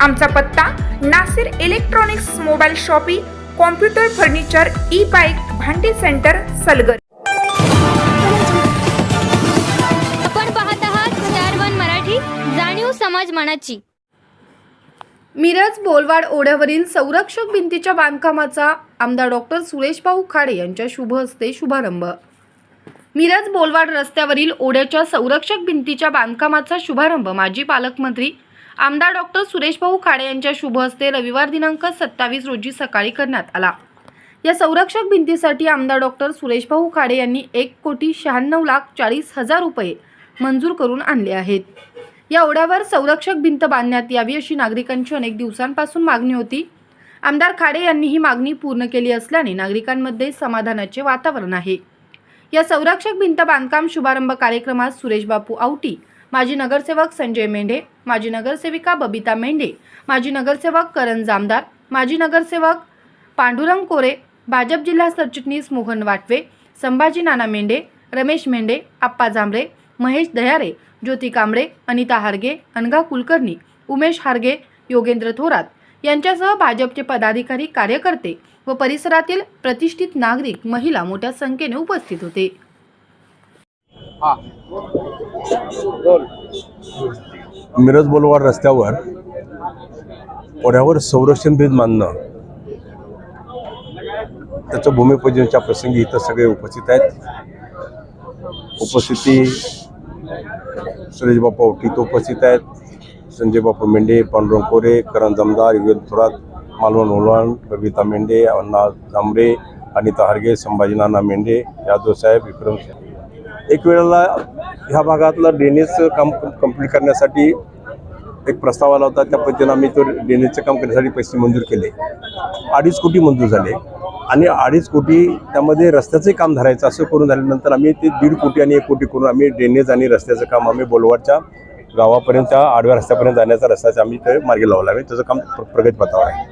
आमचा पत्ता Nasir electronics mobile shoppe computer furniture E bike भांडी सेंटर सलगर. आपण पाहत आहात मराठी जाणीव समाज मनाची. मिरज बोलवाड ओढ्यावरील संरक्षक भिंतीच्या बांधकामाचा आमदार डॉक्टर सुरेश भाऊ खाडे यांच्या शुभ हस्ते शुभारंभ. मिरज बोलवाड रस्त्यावरील ओढ्याच्या संरक्षक भिंतीच्या बांधकामाचा शुभारंभ माजी पालकमंत्री आमदार डॉक्टर सुरेश भाऊ खाडे यांच्या शुभ हस्ते रविवार दिनांक सत्तावीस रोजी सकाळी करण्यात आला. या संरक्षक भिंतीसाठी आमदार डॉक्टर सुरेश भाऊ खाडे यांनी एक कोटी शहाण्णव लाख चाळीस हजार रुपये मंजूर करून आणले आहेत. या ओढ्यावर संरक्षक भिंत बांधण्यात यावी अशी नागरिकांची अनेक दिवसांपासून मागणी होती. आमदार खाडे यांनी ही मागणी पूर्ण केली असल्याने नागरिकांमध्ये समाधानाचे वातावरण आहे. या संरक्षक भिंत बांधकाम शुभारंभ कार्यक्रमात सुरेश बापू आवटी माजी नगरसेवक संजय मेंढे माजी नगरसेविका बबिता मेंढे माजी नगरसेवक करण जामदार माजी नगरसेवक पांडुरंग कोरे भाजप जिल्हा सरचिटणीस मोहन वाटवे संभाजी नाना मेंढे रमेश मेंढे आप्पा जांभरे महेश दयारे ज्योती कांबळे अनिता हारगे अनगा कुलकर्णी उमेश हारगे योगेंद्र थोरात यांच्यासह भाजपचे पदाधिकारी कार्यकर्ते व परिसरातील प्रतिष्ठित नागरिक महिला मोठ्या संख्येने उपस्थित होते. मिरज बोलवाड रस्त्यावर ओढ्यावर संरक्षण भेद मानणं त्याचं भूमिपूजनाच्या प्रसंगी इथं सगळे उपस्थित आहेत. उपस्थिती सुरेशबापा उटीत उपस्थित आहेत. संजय बापू मेंढे पांडुरंग कोरे करण जमदार युगेंद्र थोरात मालवण ओलवण बबिता मेंढे अण्णा जांभरे अनिता हरगे संभाजी नाना मेंढे यादव साहेब विक्रम एक वेळेला ह्या भागातलं ड्रेनेज काम कंप्लीट करण्यासाठी एक प्रस्ताव आला होता. त्या पद्धतीनं आम्ही तो ड्रेनेजचं काम करण्यासाठी पैसे मंजूर केले. अडीच कोटी मंजूर झाले. आणि अडीच कोटी त्यामध्ये रस्त्याचंही काम धरायचं असं करून झाल्यानंतर आम्ही ते दीड कोटी आणि एक कोटी करून आम्ही ड्रेनेज आणि रस्त्याचं काम आम्ही बोलवाडच्या गावापर्यंत आडव्या रस्त्यापर्यंत जाण्याचा रस्त्याचं आम्ही ते मार्गी लावला आहे. त्याचं काम प्रगत प्रगतीपथावर आहे.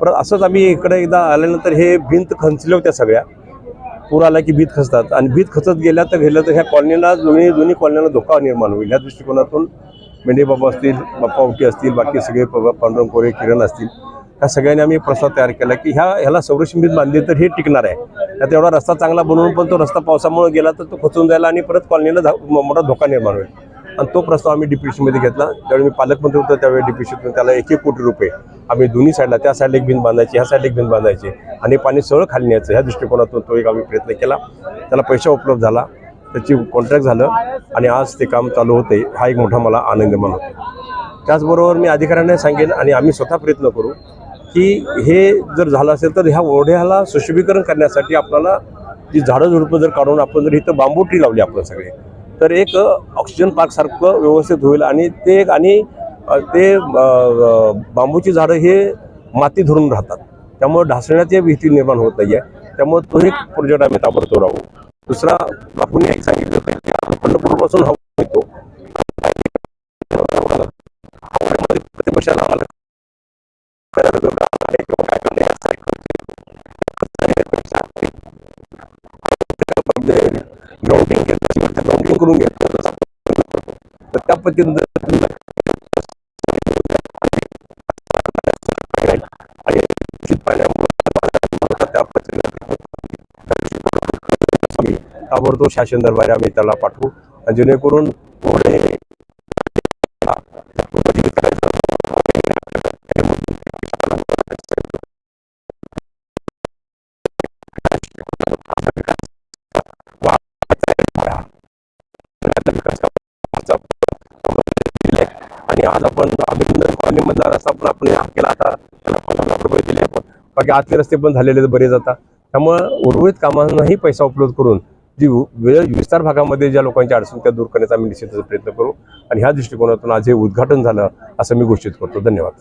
परत असंच आम्ही इकडे एकदा आल्यानंतर हे भिंत खंचल्या होत्या सगळ्या. पूर आला की भीत खचतात. आणि भीत खचत गेल्या तर गेलं तर ह्या कॉलनीला दोन्ही दोन्ही कॉलनीला धोका निर्माण होईल. ह्या दृष्टिकोनातून मेंढे बाबा असतील बाप्पा उटी असतील बाकी सगळे प- पांडुरंग कोरे किरण असतील ह्या सगळ्यांनी आम्ही प्रस्ताव तयार केला की ह्या ह्याला संरक्षण भीत बांधली तर हे टिकणार आहे. त्यात एवढा रस्ता चांगला बनवून पण तो रस्ता पावसामुळे गेला तर तो खचून जायला आणि परत कॉलनीला धा- म- मोठा धोका निर्माण होईल. आणि तो प्रस्ताव आम्ही डिप्युटीमध्ये घेतला. त्यावेळी मी पालकमंत्री होतो त्यावेळी डिप्युटीतून त्याला एक एक कोटी रुपये आम्ही दोन्ही साईडला त्या साईडला एक भिंत बांधायची ह्या साईडला एक भिंत बांधायची. आणि पाणी सरळ खाली न्यायचं. ह्या दृष्टिकोनातून तो एक आम्ही प्रयत्न केला. त्याला पैसा उपलब्ध झाला. त्याची कॉन्ट्रॅक्ट झालं. आणि आज ते काम चालू होते. हा एक मोठा मला आनंद निर्माण होतो त्याचबरोबर मी अधिकाऱ्यांना सांगेन आणि आम्ही स्वतः प्रयत्न करू की हे जर झालं असेल तर ह्या ओढ्याला सुशोभीकरण करण्यासाठी आपल्याला जी झाडं झुडपं जर काढून आपण जर इथं बांबू ट्री लावली आपण सगळे तर एक ऑक्सिजन पार्कसारखं व्यवस्थित होईल आणि ते एक आणि ते बांबूची झाडं हे माती धरून राहतात. त्यामुळे ढासण्याची भीती निर्माण होत नाही आहे त्यामुळे तो एक प्रोजेक्ट आम्ही ताबडतोब राहू दुसरा बापूंनी एक सांगितलं होतं पंढरपूरपासून हवा येतो. प्रतिपक्षाला आम्हाला ग्राउंडिंग करून घेतो तर त्या पद्धतीनं ताबडतोब शासन दरबारी आम्ही त्याला पाठवू. जेणेकरून पुढे आणि आज आपण अभिनंदन कॉलनीमधला रस्ता पण आपण हा केला आता. त्याला पन्नास लाख रुपये दिले आपण. बाकी आतले रस्ते पण झालेले आहेत बरेच आता. त्यामुळं उर्वरित कामांनाही पैसा उपलब्ध करून जी वेळ विस्तार भागामध्ये ज्या लोकांची अडचण त्या दूर करण्याचा आम्ही निश्चितच प्रयत्न करू. आणि ह्या दृष्टिकोनातून आज हे उद्घाटन झालं असं मी घोषित करतो. धन्यवाद.